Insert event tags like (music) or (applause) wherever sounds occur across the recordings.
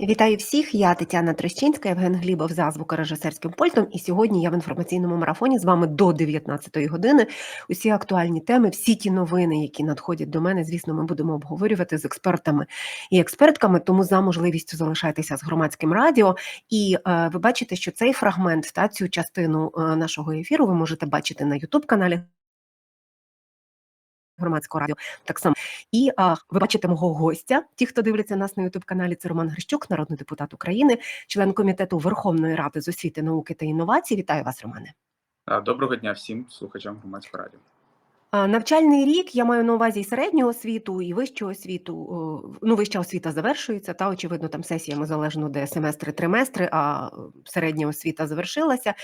Вітаю всіх. Я Тетяна Трещинська, Євген Глібов за звукорежисерським пультом. І сьогодні я в інформаційному марафоні з вами до 19-ї години. Усі актуальні теми, всі ті новини, які надходять до мене, звісно, ми будемо обговорювати з експертами і експертками. Тому за можливістю залишайтеся з громадським радіо. І е, ви бачите, що цей фрагмент та цю частину е, нашого ефіру ви можете бачити на Ютуб каналі. Громадського радіо так само і а, ви бачите мого гостя. Ті, хто дивляться нас на Ютуб каналі, це Роман Грищук, народний депутат України, член комітету Верховної Ради з освіти, науки та інновацій. Вітаю вас, Романе. Доброго дня всім слухачам громадського радіо. Навчальний рік я маю на увазі і середнього освіту, і вищого освіту. Ну, вища освіта завершується, та очевидно, там сесіями залежно де семестри, триместри, а середня освіта завершилася.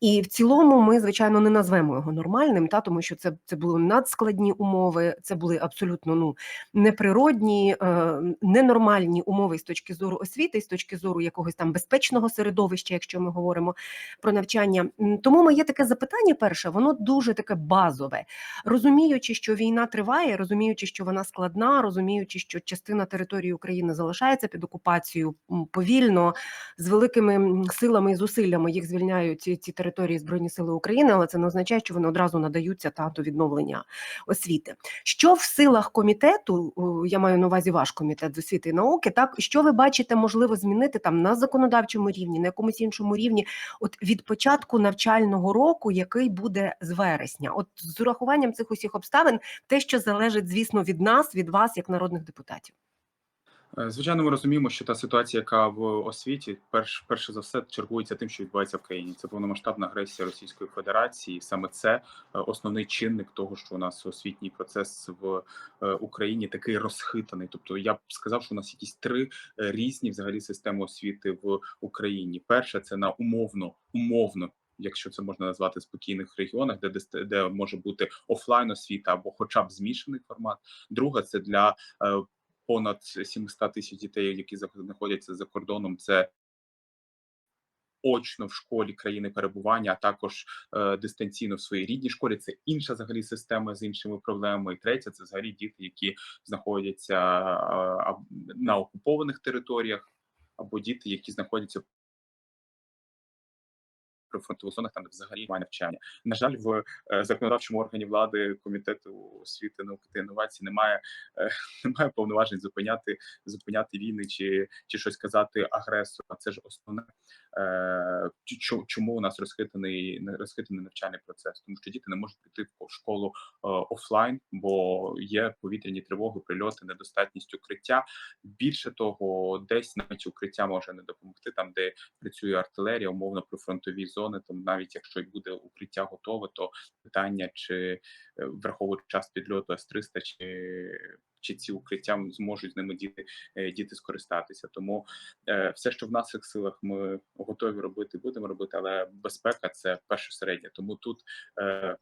І в цілому ми, звичайно, не назвемо його нормальним, та тому що це, це були надскладні умови, це були абсолютно ну неприродні, е, ненормальні умови з точки зору освіти, з точки зору якогось там безпечного середовища, якщо ми говоримо про навчання. Тому моє таке запитання перше, воно дуже таке базове розуміючи, що війна триває, розуміючи, що вона складна, розуміючи, що частина території України залишається під окупацією повільно, з великими силами і зусиллями їх звільняють ці, ці території Збройні Сили України, але це не означає, що вони одразу надаються та до відновлення освіти. Що в силах комітету, я маю на увазі ваш комітет з освіти і науки, так що ви бачите можливо змінити там на законодавчому рівні, на якомусь іншому рівні, от від початку навчального року, який буде з вересня, от з урахуванням цих усіх обставин, те, що залежить, звісно, від нас, від вас, як народних депутатів. Е, Звичайно, ми розуміємо, що та ситуація, яка в освіті, перш перше за все чергується тим, що відбувається в країні. Це повномасштабна агресія Російської Федерації. Саме це е, основний чинник того, що у нас освітній процес в е, Україні такий розхитаний. Тобто, я б сказав, що у нас якісь три різні взагалі системи освіти в Україні. Перше, це на умовно, умовно. Якщо це можна назвати спокійних регіонах, де де, може бути офлайн освіта або, хоча б змішаний формат. Друга це для е, понад 700 тисяч дітей, які знаходяться за кордоном. Це очно в школі країни перебування, а також е, дистанційно в своїй рідній школі. Це інша взагалі система з іншими проблемами. І третя це взагалі діти, які знаходяться е, на окупованих територіях, або діти, які знаходяться при фронтових зонах, там взагалі немає навчання. На жаль, в е, законодавчому органі влади комітету освіти, науки та інновацій немає е, (laughs) немає повноважень зупиняти зупиняти війни чи чи щось казати агресору. А це ж основне е, чому у нас розхитаний розхитаний навчальний процес, тому що діти не можуть піти в школу офлайн, бо є повітряні тривоги, прильоти, недостатність укриття. Більше того, десь навіть укриття може не допомогти там, де працює артилерія, умовно про фронтові зони. Там навіть якщо й буде укриття готове, то питання чи е, враховуючи час підльоту С-300, чи чи ці укриття зможуть з ними діти е, діти скористатися. Тому е, все, що в наших силах, ми готові робити, будемо робити, але безпека це перше середнє. Тому тут е,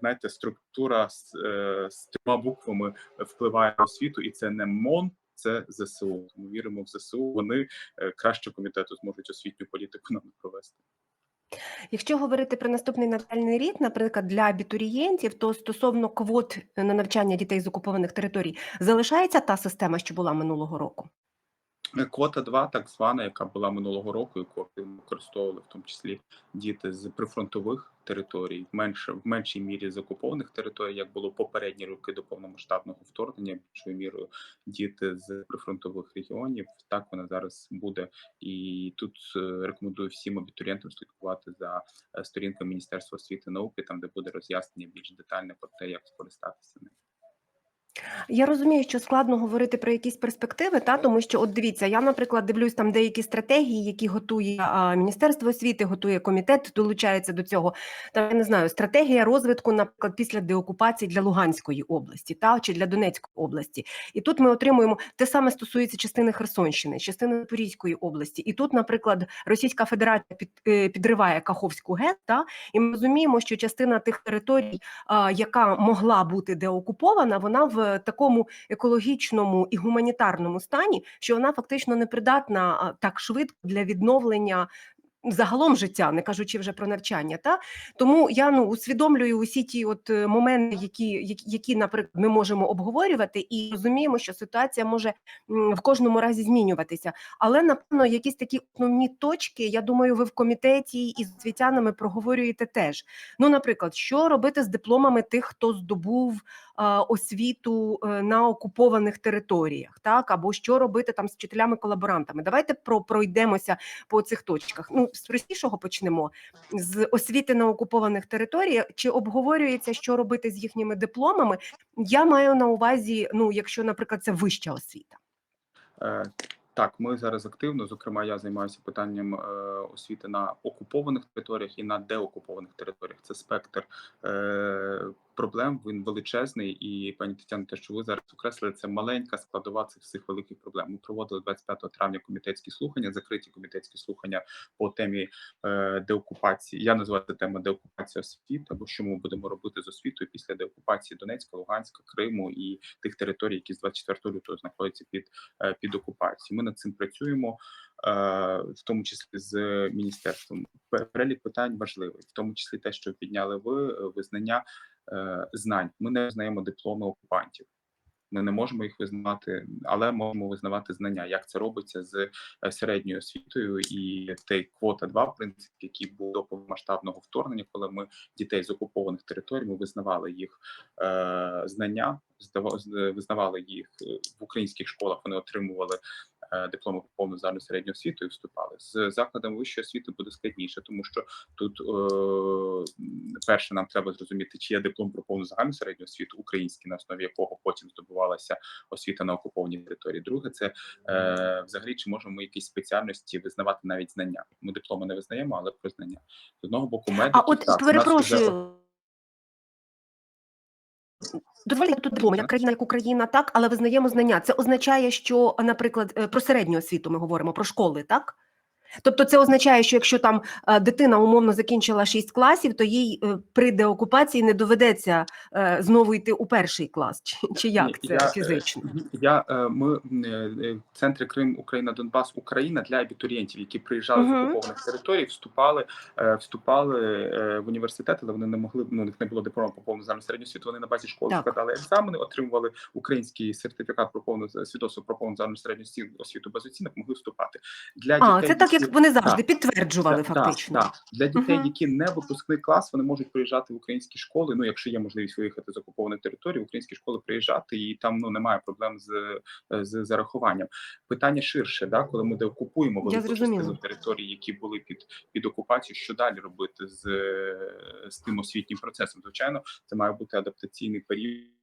знаєте, структура з, е, з трьома буквами впливає на освіту, і це не МОН. Це ЗСУ. Ми віримо в ЗСУ. Вони е, краще комітету зможуть освітню політику нам провести. Якщо говорити про наступний навчальний рік, наприклад, для абітурієнтів, то стосовно квот на навчання дітей з окупованих територій залишається та система, що була минулого року. Е, Квота 2, так звана, яка була минулого року, яку використовували в тому числі діти з прифронтових територій, менше в меншій мірі з окупованих територій, як було попередні роки до повномасштабного вторгнення, більшою мірою діти з прифронтових регіонів. Так вона зараз буде. І тут е, рекомендую всім абітурієнтам слідкувати за е, сторінками Міністерства освіти і науки, там де буде роз'яснення більш детальне про те, як скористатися ним. Я розумію, що складно говорити про якісь перспективи, та тому що, от дивіться, я, наприклад, дивлюсь там деякі стратегії, які готує а, Міністерство освіти, готує комітет, долучається до цього. Там я не знаю, стратегія розвитку, наприклад, після деокупації для Луганської області, та чи для Донецької області. І тут ми отримуємо те саме стосується частини Херсонщини, частини Запорізької області. І тут, наприклад, Російська Федерація під, е, підриває Каховську ГЕС, та і ми розуміємо, що частина тих територій, а, яка могла бути деокупована, вона в такому екологічному і гуманітарному стані, що вона фактично не придатна так швидко для відновлення загалом життя, не кажучи вже про навчання. Та тому я ну усвідомлюю усі ті от е, моменти, які, які, наприклад, ми можемо обговорювати, і розуміємо, що ситуація може в кожному разі змінюватися. Але напевно, якісь такі основні точки, я думаю, ви в комітеті і з проговорюєте теж. Ну, наприклад, що робити з дипломами тих, хто здобув освіту е, на окупованих територіях, так або що робити там з вчителями-колаборантами? Давайте про пройдемося по цих точках. Ну, з простішого почнемо з освіти на окупованих територіях. Чи обговорюється, що робити з їхніми дипломами? Я маю на увазі, ну, якщо, наприклад, це вища освіта. Е, Так, ми зараз активно. Зокрема, я займаюся питанням е, освіти на окупованих територіях і на деокупованих територіях. Це спектр проблем. Він величезний, і пані Тетяна, те, що ви зараз окреслили, це маленька складова цих всіх великих проблем. Ми проводили 25 травня комітетські слухання, закриті комітетські слухання по темі е, деокупації. Я називаю це тема деокупація освіти, або що ми будемо робити з освітою після деокупації Донецька, Луганська, Криму і тих територій, які з 24 лютого знаходяться під е, під окупацією. Ми над цим працюємо, е, в тому числі з міністерством. Перелік питань важливий, в тому числі те, що підняли ви е, визнання знань. Ми не визнаємо дипломи окупантів. Ми не можемо їх визнавати, але можемо визнавати знання. Як це робиться з е, середньою освітою і той квота 2 принцип, який був до повномасштабного вторгнення, коли ми дітей з окупованих територій ми визнавали їх е, знання, визнавали їх е, в українських школах. Вони отримували е, дипломи про повну загальну середню освіту і вступали з закладами вищої освіти буде складніше, тому що тут е, перше нам треба зрозуміти, чи є диплом про повну загальну середню освіту український, на основі якого потім здобувалася освіта на окупованій території. Друге, це е, взагалі чи можемо ми якісь спеціальності визнавати навіть знання. Ми дипломи не визнаємо, але про знання з одного боку медики. А от так, вже- перепрошую. Дозвольте тут двома як країна, як Україна, так, але визнаємо знання. Це означає, що, наприклад, е, про середню освіту ми говоримо, про школи, так? Тобто це означає, що якщо там е, дитина умовно закінчила 6 класів, то їй е, при деокупації не доведеться е, знову йти у перший клас, чи, чи як це я, фізично? Я ми е, е, Крим, Україна, Донбас, Україна для абітурієнтів, які приїжджали з окупованих територій, вступали, вступали в університет, але вони не могли. Ну у них не було диплому по повну загальну середню освіту. Вони на базі школи складали екзамени, отримували український сертифікат про повну свідоцтво про повну загальну середню осві- освіту без оцінок, могли вступати. Для А, це так, як які- вони завжди Так. підтверджували Так, фактично. Так, так. Для дітей, Мгм. які не випускний клас, вони можуть приїжджати в українські школи. Ну, якщо є можливість виїхати з окупованої території, в українські школи приїжджати, і там ну немає проблем з, з зарахуванням. Питання ширше, да, коли ми деокупуємо велику частину зрозуміла. які були під під окупацією, що далі робити з, з тим освітнім процесом? Звичайно, це має бути адаптаційний період.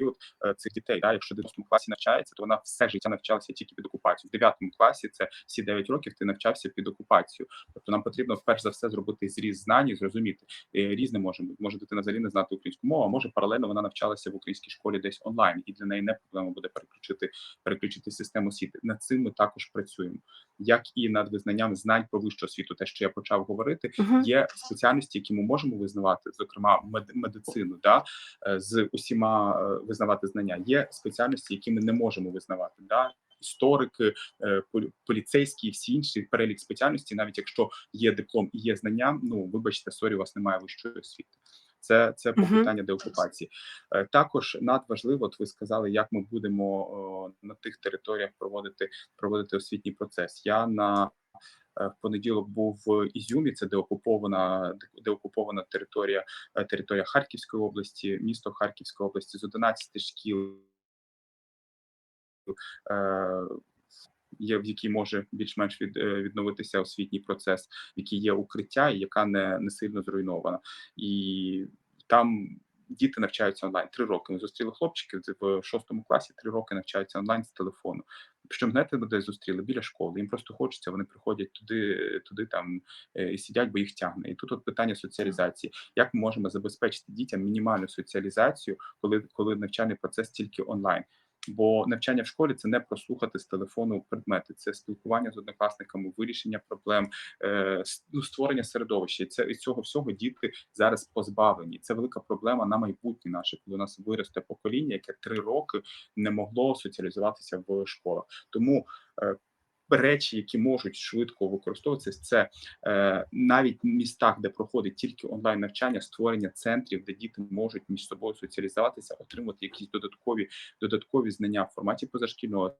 Період, е, цих дітей. Да? Якщо в 9 класі навчається, то вона все життя навчалася тільки під окупацією. В 9 класі це всі 9 років ти навчався під окупацією. Тобто нам потрібно перш за все зробити зріз знань і зрозуміти. Е, Різне може бути. Може дитина взагалі не знати українську мову, а може паралельно вона навчалася в українській школі десь онлайн, і для неї не проблема буде переключити переключити систему освіти. Над цим ми також працюємо, як і над визнанням знань про вищу освіту. Те, що я почав говорити, є спеціальності, які ми можемо визнавати, зокрема мед- медицину, да е, з усіма визнавати знання. Є спеціальності, які ми не можемо визнавати. Да? Історики, е, поліцейські, і всі інші перелік спеціальностей, навіть якщо є диплом і є знання, ну вибачте, сорі, у вас немає вищої освіти. Це це по питання деокупації. Е, Також надважливо, от ви сказали, як ми будемо о, на тих територіях проводити проводити освітній процес. Я на в понеділок був в Ізюмі, це деокупована деокупована територія, е, територія Харківської області, місто Харківської області з 11 шкіл. е, Є в якій може більш-менш від, е, відновитися освітній процес, в якій є укриття, і яка не, не сильно зруйнована, і там діти навчаються онлайн. Три роки ми зустріли хлопчиків в шостому класі. Три роки навчаються онлайн з телефону. Причому знаєте, де зустріли біля школи. Їм просто хочеться, вони приходять туди, туди там е, і сидять, бо їх тягне. І тут от питання соціалізації. Як ми можемо забезпечити дітям мінімальну соціалізацію, коли, коли навчальний процес тільки онлайн? Бо навчання в школі це не прослухати з телефону предмети, це спілкування з однокласниками, вирішення проблем, е, ну, створення середовища. Це і цього всього діти зараз позбавлені. Це велика проблема на майбутнє наше, коли у нас виросте покоління, яке три роки не могло соціалізуватися в школах. Тому е, речі, які можуть швидко використовуватися, це е, навіть в містах, де проходить тільки онлайн навчання, створення центрів, де діти можуть між собою соціалізуватися, отримати якісь додаткові додаткові знання в форматі позашкільного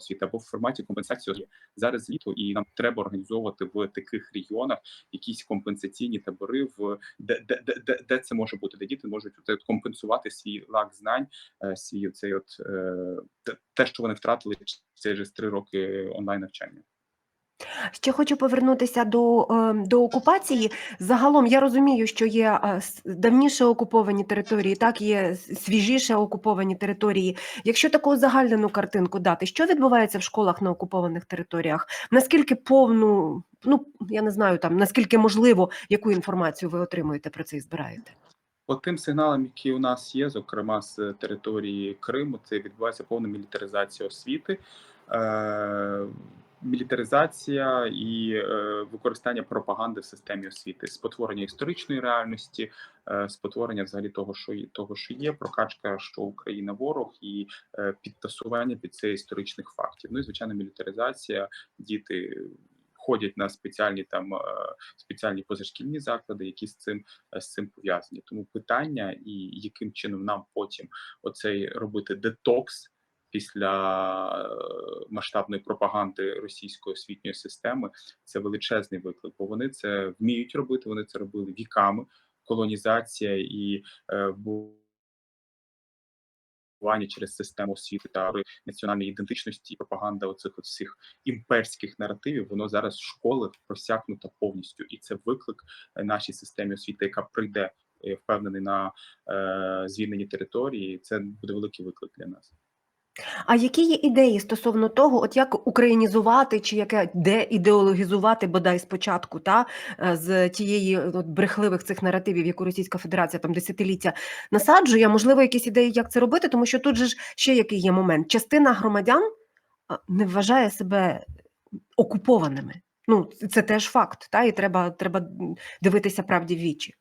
освіти або в форматі компенсації зараз літо, і нам треба організовувати в таких регіонах якісь компенсаційні табори, в де, де, де, де, де це може бути, де діти можуть от компенсувати свій лак знань, е, свій цей от е, те- те, що вони втратили через три роки онлайн навчання. Ще хочу повернутися до, е, до окупації. Загалом я розумію, що є е, давніше окуповані території, так є свіжіше окуповані території. Якщо таку узагальнену картинку дати, що відбувається в школах на окупованих територіях? Наскільки повну, ну я не знаю там, наскільки можливо, яку інформацію ви отримуєте про це і збираєте? По тим сигналам, які у нас є, зокрема з території Криму, це відбувається повна мілітаризація освіти, е, мілітаризація і е, використання пропаганди в системі освіти, спотворення історичної реальності, е, спотворення взагалі того, що є, того, що є, прокачка, що Україна ворог, і е, підтасування під це історичних фактів. Ну і звичайно, мілітаризація, діти. Ходять на спеціальні там спеціальні позашкільні заклади, які з цим з цим пов'язані. Тому питання, і яким чином нам потім оцей робити детокс після е, масштабної пропаганди російської освітньої системи, це величезний виклик, бо вони це вміють робити. Вони це робили віками. Колонізація і е, вбудування через систему освіти та національної ідентичності, пропаганда оцих всіх імперських наративів, воно зараз в школах просякнуто повністю, і це виклик е, нашій системі освіти, яка прийде я впевнений на е, звільнені території. Це буде великий виклик для нас. А які є ідеї стосовно того, от як українізувати чи яке деідеологізувати бодай спочатку, та е, з тієї от, брехливих цих наративів, яку Російська Федерація там десятиліття насаджує, можливо, якісь ідеї, як це робити, тому що тут же ж ще який є момент. Частина громадян не вважає себе окупованими. Ну, це теж факт, та і треба, треба дивитися правді в вічі.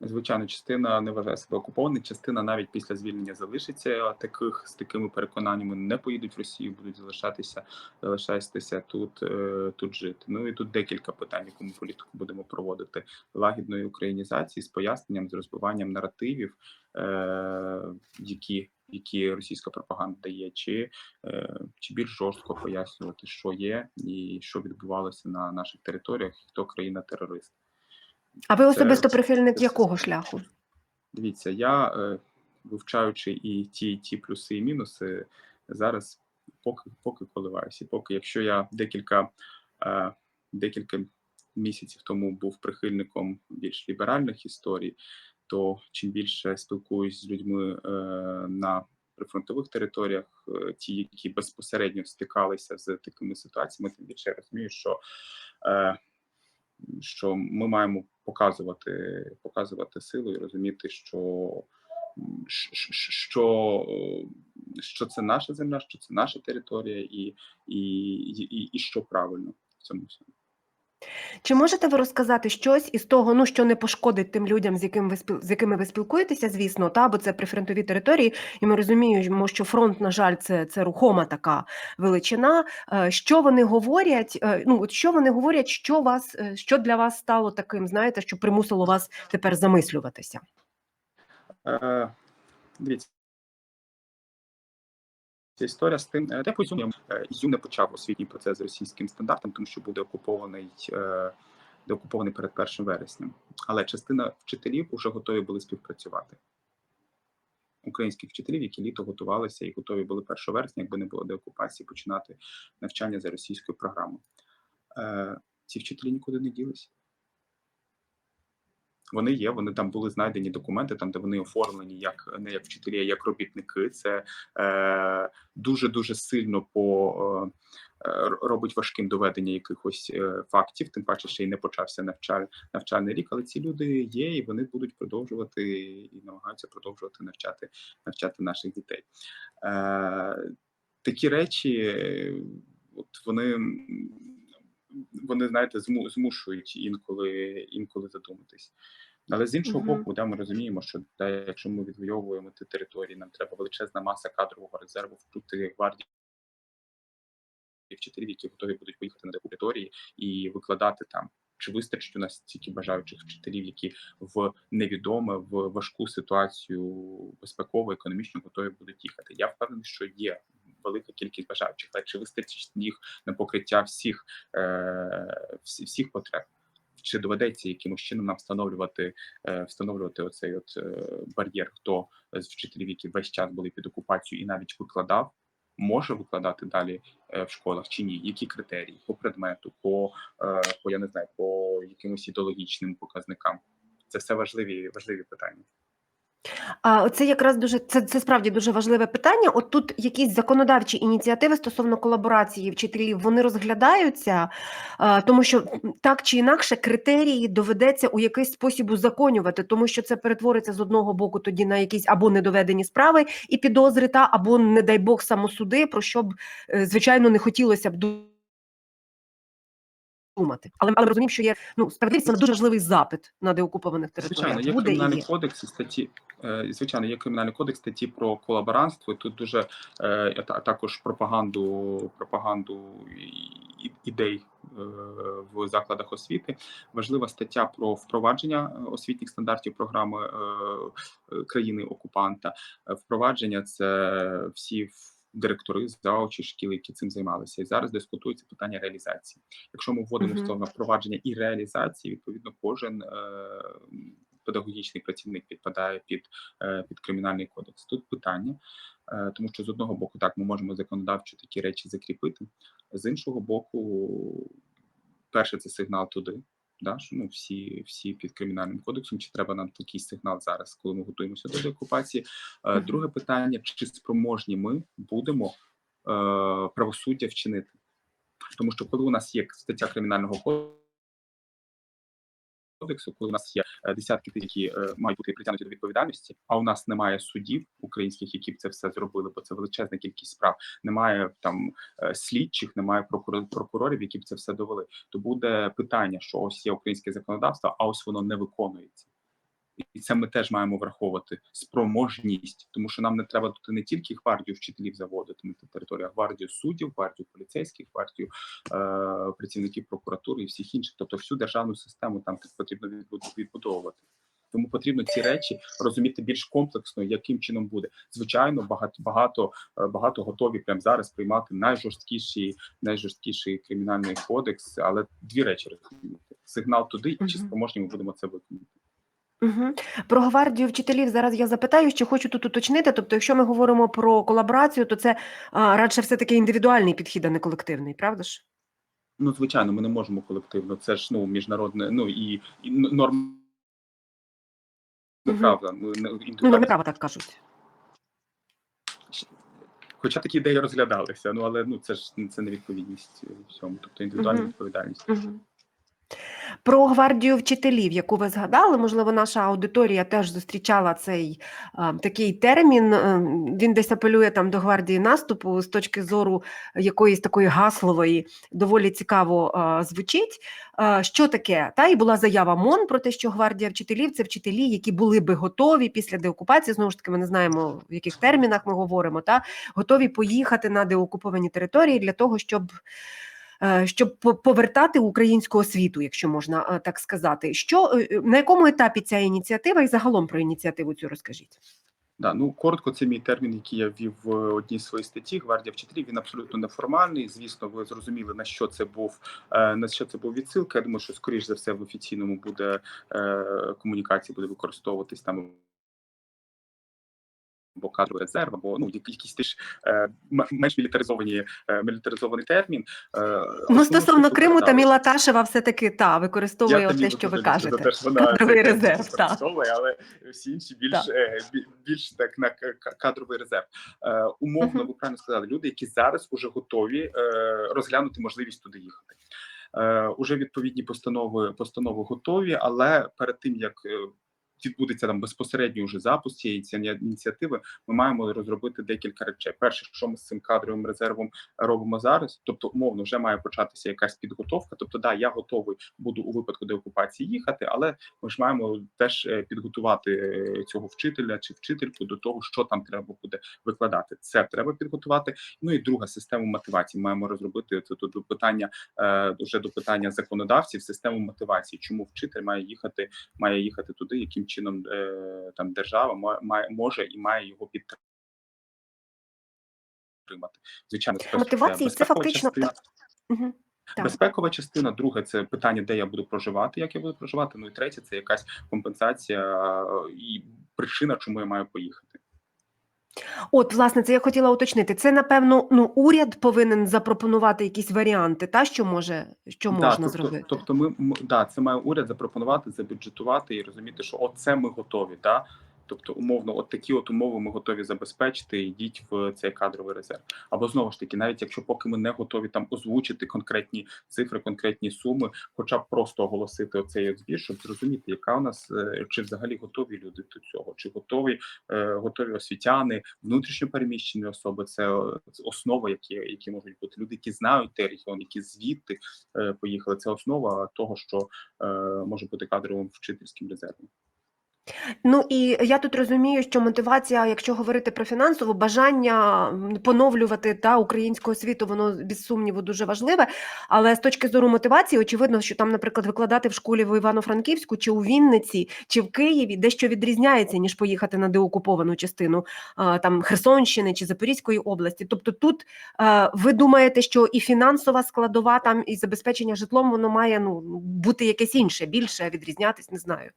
Звичайно, частина не вважає себе окупованою, частина навіть після звільнення залишиться таких з такими переконаннями, не поїдуть в Росію, будуть залишатися, залишатися тут, е, тут жити. Ну і тут декілька питань, яку ми політику будемо проводити лагідної українізації з поясненням, з розбиванням наративів, е, які. Які російська пропаганда дає, чи, е, чи більш жорстко пояснювати, що є і що відбувалося на наших територіях, хто країна-терорист. А ви Це- особисто прихильник це- якого шляху? Дивіться, я е, вивчаючи і ті, і ті плюси і мінуси, зараз поки поки коливаюся. Поки, якщо я декілька, е, декілька місяців тому був прихильником більш ліберальних історій, то чим більше спілкуюсь з людьми е, на прифронтових територіях, е, ті, які безпосередньо стикалися з такими ситуаціями, тим більше я розумію, що е, що ми маємо показувати, показувати силу і розуміти, що, що, е, що це наша земля, що це наша територія, і, і, і, і що правильно в цьому всьому. Чи можете ви розказати щось із того, ну що не пошкодить тим людям, з яким ви з якими ви спілкуєтеся, звісно, та бо це прифронтові території, і ми розуміємо, що фронт, на жаль, це, це рухома така величина. Е, Що вони говорять? е, Ну от що вони говорять, що вас е, що для вас стало таким, знаєте, що примусило вас тепер замислюватися? Дивіться. Ця історія з тим, де Ізюм, е, Ізюм не почав освітній процес з російським стандартом, тому що буде окупований, е, буде окупований перед 1 вереснем. Але частина вчителів вже готові були співпрацювати. Українських вчителів, які літо готувалися і готові були 1 вересня, якби не було деокупації, починати навчання за російською програмою. Е, ці вчителі нікуди не ділися. Вони є, вони там були знайдені документи, там де вони оформлені як не як вчителі, а як робітники. Це е, дуже дуже сильно по е, е, робить важким доведення якихось е, фактів. Тим паче, ще й не почався навчаль, навчальний рік. Але ці люди є, і вони будуть продовжувати і намагаються продовжувати навчати навчати наших дітей. Е, такі речі, от вони. Вони знаєте, зму- змушують інколи інколи задуматись. Але з іншого Мгм. боку, да, ми розуміємо, що да, якщо ми відвоюємо ті території, нам треба величезна маса кадрового резерву, вкрути гвардії вчителів, які готові будуть поїхати на території і викладати там. Чи вистачить у нас стільки бажаючих вчителів, які в невідоме, в важку ситуацію безпекову, економічну готові будуть їхати? Я впевнений, що є велика кількість бажаючих, але чи вистачить їх на покриття всіх, е, всі- всіх потреб? Чи доведеться якимось чином нам встановлювати, е, встановлювати оцей от е, бар'єр, хто з вчителів, які весь час були під окупацією і навіть викладав, може викладати далі е, в школах чи ні? Які критерії по предмету, по, по я не знаю, по якимось ідеологічним показникам? Це все важливі важливі питання. А це якраз дуже це, це справді дуже важливе питання. От тут якісь законодавчі ініціативи стосовно колаборації вчителів вони розглядаються, а, тому що так чи інакше критерії доведеться у якийсь спосіб узаконювати, тому що це перетвориться з одного боку тоді на якісь або недоведені справи і підозри, та або, не дай Бог, самосуди, про що б е, звичайно не хотілося б ду- думати. Але, але розуміємо, що є ну справедливість це дуже важливий запит на деокупованих територіях. Звичайно, є Буде кримінальний кодекс і статті. е, Звичайно, є кримінальний кодекс статті про колаборантство. Тут дуже е, а також пропаганду, пропаганду ідей е, в закладах освіти. Важлива стаття про впровадження освітніх стандартів програми країни окупанта. Впровадження це всі директори заочі шкіл, які цим займалися, і зараз дискутується питання реалізації. Якщо ми вводимо Мгм. в сторону впровадження і реалізації, відповідно, кожен е, педагогічний працівник підпадає під, е, під кримінальний кодекс. Тут питання, е, тому що з одного боку, так ми можемо законодавчо такі речі закріпити, з іншого боку, перше це сигнал туди. Да, що ну всі, всі під кримінальним кодексом, чи треба нам такий сигнал зараз, коли ми готуємося до деокупації? Е, Друге питання: чи спроможні ми будемо е, правосуддя вчинити? Тому що коли у нас є стаття кримінального кодексу, коли у нас є е, десятки тисяч, які е, мають бути притягнуті до відповідальності, а у нас немає судів українських, які б це все зробили, бо це величезна кількість справ. Немає там е, слідчих, немає прокурор- прокурорів, які б це все довели. То буде питання, що ось є українське законодавство, а ось воно не виконується. І це ми теж маємо враховувати спроможність, тому що нам не треба тут не тільки гвардію вчителів заводити на територію, а гвардію суддів, гвардію поліцейських, гвардію е, працівників прокуратури і всіх інших. Тобто всю державну систему там потрібно відбу- відбудовувати. Тому потрібно ці речі розуміти більш комплексно, яким чином буде. Звичайно, багато багато е, багато готові прямо зараз приймати найжорсткіший, найжорсткіший кримінальний кодекс, але дві речі розуміти: сигнал туди, і чи спроможні ми будемо це виконати. Угу. Про гвардію вчителів зараз я запитаю, що хочу тут уточнити. Тобто, якщо ми говоримо про колаборацію, то це а, радше все таки індивідуальний підхід, а не колективний, правда ж? Ну, звичайно, ми не можемо колективно. Це ж ну міжнародне, ну і, і норм. Мгм. Правда, ми не Ну, норми права так кажуть. Хоча такі ідеї розглядалися, ну але ну це ж це не відповідність е, всьому, тобто індивідуальна Мгм. відповідальність. Угу. Про гвардію вчителів, яку ви згадали, можливо, наша аудиторія теж зустрічала цей а, такий термін. Е, Він десь апелює там до гвардії наступу з точки зору якоїсь такої гаслової, доволі цікаво а, звучить. А, що таке? Та і була заява МОН про те, що гвардія вчителів це вчителі, які були би готові після деокупації. Знову ж таки, ми не знаємо, в яких термінах ми говоримо, та готові поїхати на деокуповані території для того, щоб е, щоб по- повертати українську освіту, якщо можна е, так сказати. Що е, на якому етапі ця ініціатива і загалом про ініціативу цю розкажіть? Да, ну коротко, це мій термін, який я ввів в одній своїй статті. Гвардія вчителів він абсолютно неформальний. Звісно, ви зрозуміли на що це був е, на що це був відсилка. Я думаю, що скоріш за все в офіційному буде е, комунікації буде використовуватись там. Або кадровий резерв, або ну які- якісь теж е, менш мілітаризовані е, мілітаризований термін. Е, Ну, стосовно Криму, передали. Таміла Ташева все-таки та використовує Я те, що ви кажете. за те, що вона Кадровий резерв, використовує, але всі інші більш, Так. е, більш так на кадровий резерв. Е, Умовно, Мгм. ви правильно сказали, люди, які зараз уже готові е, розглянути можливість туди їхати. Е, Уже відповідні постанови постанови готові, але перед тим як відбудеться там безпосередньо вже запуск цієї ініціативи, ми маємо розробити декілька речей. Перше, що ми з цим кадровим резервом робимо зараз, тобто умовно вже має початися якась підготовка. Тобто, да, я готовий буду у випадку деокупації їхати, але ми ж маємо теж е, підготувати е, цього вчителя чи вчительку до того, що там треба буде викладати. Це треба підготувати. Ну і друга система мотивації. Маємо розробити це тут до питання е, вже до питання законодавців. Систему мотивації, чому вчитель має їхати, має їхати туди, яким чином е, там держава має може і має його підтримати. Звичайно, це Мотивації це фактично так. Угу. Так. Безпекова частина, друге це питання, де я буду проживати, як я буду проживати. Ну і третє це якась компенсація і причина, чому я маю поїхати. От, власне, це я хотіла уточнити. Це, напевно, ну, уряд повинен запропонувати якісь варіанти, та що може, що Да, можна тобто, зробити. Тобто, ми да, це має уряд запропонувати, забюджетувати і розуміти, що оце ми готові. Да? Тобто, умовно, от такі от умови ми готові забезпечити. Йдіть в цей кадровий резерв. Або знову ж таки, навіть якщо поки ми не готові там озвучити конкретні цифри, конкретні суми, хоча б просто оголосити оцей збір, щоб зрозуміти, яка у нас е, чи взагалі готові люди до цього, чи готові е, готові освітяни, внутрішньо переміщені особи. Це, е, основа, які, які можуть бути люди, які знають той регіон, які звідти поїхали. Це основа того, що може бути кадровим вчительським резервом. Ну і я тут розумію, що мотивація, якщо говорити про фінансову, бажання поновлювати та українську освіту, воно без сумніву дуже важливе. Але з точки зору мотивації, очевидно, що там, наприклад, викладати в школі в Івано-Франківську чи у Вінниці, чи в Києві дещо відрізняється, ніж поїхати на деокуповану частину там Херсонщини чи Запорізької області. Тобто, тут ви думаєте, що і фінансова складова там, і забезпечення житлом воно має ну бути якесь інше, більше відрізнятись, не знаю.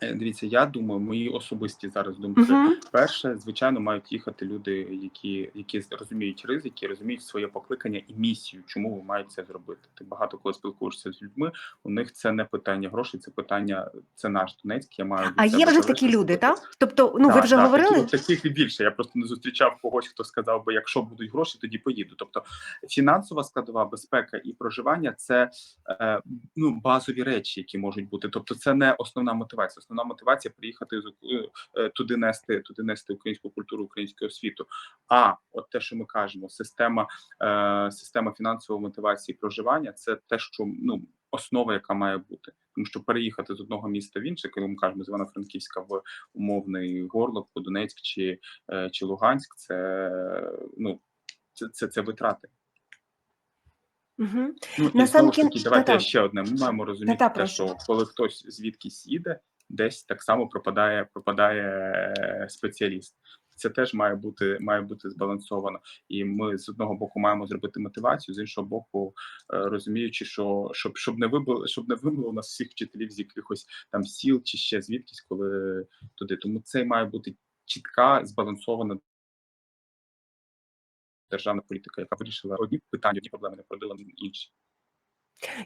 Е, Дивіться, я думаю, мої особисті зараз думки. Угу. Перше, звичайно, мають їхати люди, які, які розуміють ризики, розуміють своє покликання і місію, чому ви маєте це зробити. Ти багато коли спілкуєшся з людьми. У них це не питання грошей, це питання, це наш Донецьк. Я маю А є вже такі люди, так? Тобто, ну ви вже так, говорили? Таких, таких і більше. Я просто не зустрічав когось, хто сказав би, якщо будуть гроші, тоді поїду. Тобто фінансова складова безпека і проживання це е, ну базові речі, які можуть бути. Тобто, це не основна мотивація. Основна мотивація приїхати з е, е, туди нести, туди нести українську культуру, українську освіту. А от те, що ми кажемо, система, е, система фінансової мотивації проживання, це те, що ну. Основа, яка має бути, тому що переїхати з одного міста в інше, коли ми кажемо з Івано-Франківська в умовний Горлок, Донецьк чи, е, чи Луганськ, це ну це, це, це витрати. Угу. Ну і На сам знову ж кін- давайте Та-та. ще одне. Ми маємо розуміти Та-та, те, що коли хтось звідкись їде, десь так само пропадає, пропадає е, спеціаліст. Це теж має бути має бути збалансовано, і ми з одного боку маємо зробити мотивацію, з іншого боку, е, розуміючи, що щоб щоб не вибило, щоб не вибило нас всіх вчителів з якихось там сіл чи ще звідкись, коли туди. Тому це має бути чітка збалансована державна політика, яка вирішила одні питання, одні проблеми, не породила інші.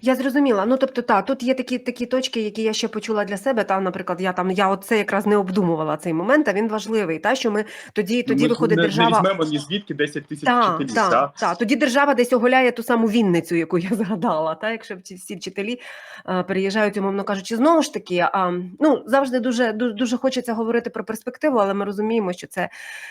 Я зрозуміла. Ну тобто, та тут є такі такі точки, які я ще почула для себе. Та, наприклад, я там я оце якраз не обдумувала цей момент, а він важливий. Та що ми тоді тоді ми виходить не, держава. не візьмемо ні звідки 10 тисяч Так, вчителів. так, да? так. Тоді держава десь оголяє ту саму Вінницю, яку я (laughs) згадала. Та, якщо всі, вчителі е, переїжджають, умовно кажучи, знову ж таки, а, ну завжди дуже, дуже дуже хочеться говорити про перспективу, але ми розуміємо, що це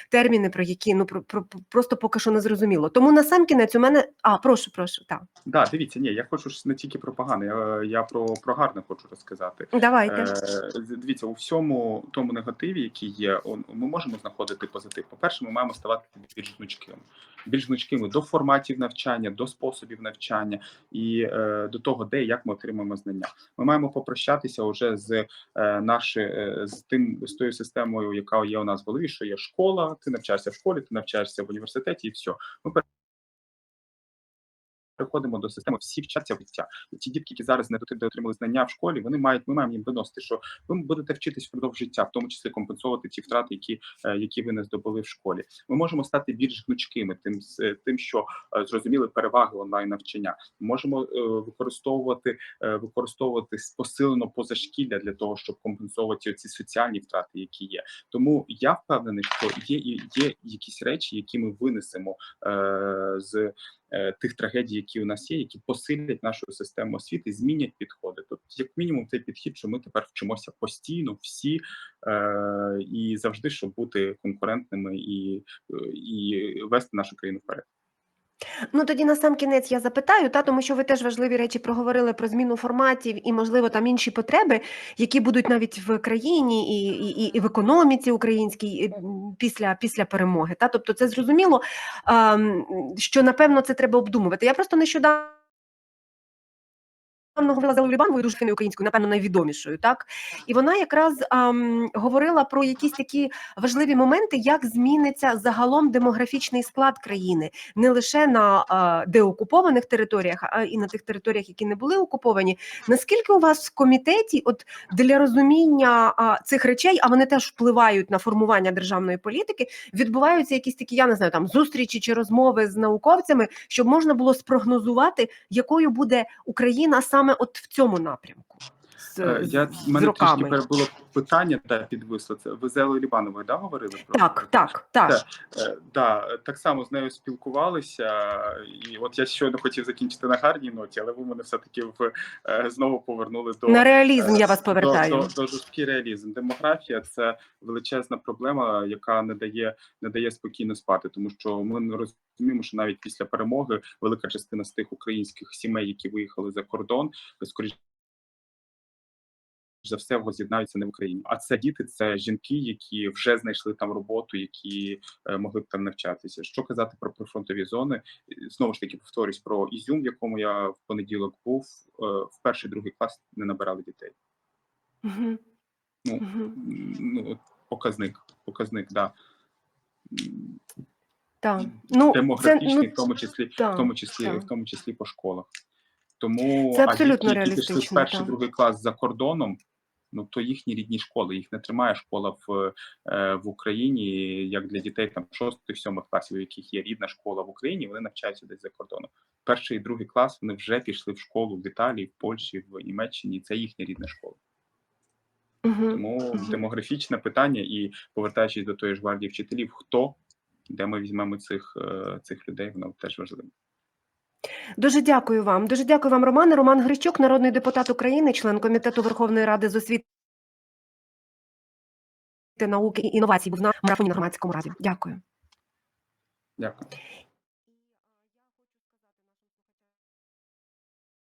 терміни, про які ну про, про просто поки що не зрозуміло. Тому на сам кінець у мене а прошу, прошу, так Да, дивіться, ні, я хочу ж не тільки про погане, я, я про, про гарне хочу розказати. давайте. Е, дивіться, у всьому тому негативі, який є, он- ми можемо знаходити позитив. По-перше, ми маємо ставати більш гнучкими, більш гнучкими до форматів навчання, до способів навчання і е, до того, де і як ми отримаємо знання. Ми маємо попрощатися вже з е, наші, е, з тим з тою системою, яка є у нас в голові, що є школа, ти навчаєшся в школі, ти навчаєшся в університеті, і все. Ми переходимо до системи всі вчаться в життя. І ті дітки, які зараз не отримали знання в школі, вони мають, ми маємо їм виносити, що ви будете вчитись впродовж життя, в тому числі компенсувати ті втрати, які, е, які ви не здобули в школі. Ми можемо стати більш гнучкими, тим е, тим, що е, зрозуміли переваги онлайн навчання. Можемо е, використовувати використовувати посилено позашкілля для того, щоб компенсувати ці соціальні втрати, які є. Тому я впевнений, що є є якісь речі, які ми винесемо з тих трагедій, які які у нас є, які посилять нашу систему освіти, змінять підходи. Тобто, як мінімум, цей підхід, що ми тепер вчимося постійно, всі е, і завжди, щоб бути конкурентними і, е, і вести нашу країну вперед. Ну тоді на сам кінець я запитаю, та тому що ви теж важливі речі проговорили про зміну форматів і, можливо, там інші потреби, які будуть навіть в країні і, і, і в економіці українській після, після перемоги. Та тобто, це зрозуміло, що напевно це треба обдумувати. Я просто нещодавно. Говорила з Любановою, дуже фінною українською, напевно, найвідомішою, так і вона якраз ем, говорила про якісь такі важливі моменти, як зміниться загалом демографічний склад країни, не лише на е, деокупованих територіях, а і на тих територіях, які не були окуповані. Наскільки у вас в комітеті, от для розуміння а, цих речей, а вони теж впливають на формування державної політики, відбуваються якісь такі, я не знаю, там зустрічі чи розмови з науковцями, щоб можна було спрогнозувати, якою буде Україна саме от в цьому напрямку. З, Е, Я з мене роками. перебуло питання, та підвисло це. Ви з Елою Лібановою да, говорили про Так, так, так. Так. Е, Да, так само з нею спілкувалися, і от я щойно хотів закінчити на гарній ноті, але ви мене все таки в е, знову повернули до На реалізм я вас повертаю. До, до, до жорсткий реалізм. Демографія це величезна проблема, яка не дає не дає спокійно спати, тому що ми не розуміємо, що навіть після перемоги велика частина з тих українських сімей, які виїхали за кордон, скоріш за все воз'єднаються не в Україні. А це діти, це жінки, які вже знайшли там роботу, які е, могли б там навчатися. Що казати про прифронтові зони? Знову ж таки, повторюсь про Ізюм, в якому я в понеділок був. Е, в перший другий клас не набирали дітей. Мгм. Ну, м, ну показник, показник, да. Так. Ну, це, демографічний, ну, в тому числі, так, в тому числі, так. в тому числі по школах. Тому Це а абсолютно діти, які пішли в перший так. другий клас за кордоном, ну то їхні рідні школи, їх не тримає школа в, е, в Україні, як для дітей там шостих, сьомих класів, у яких є рідна школа в Україні, вони навчаються десь за кордоном. Перший і другий клас вони вже пішли в школу в Італії, в Польщі, в Німеччині. Це їхня рідна школа. Тому демографічне питання, і повертаючись до тої ж гвардії вчителів, хто де ми візьмемо цих, е, цих людей, воно теж важливо. Дуже дякую вам. Дуже дякую вам, Романе. Роман Грищук, народний депутат України, член комітету Верховної Ради з освіти, науки і інновацій. Був на марафоні на громадському раді. Дякую. Дякую.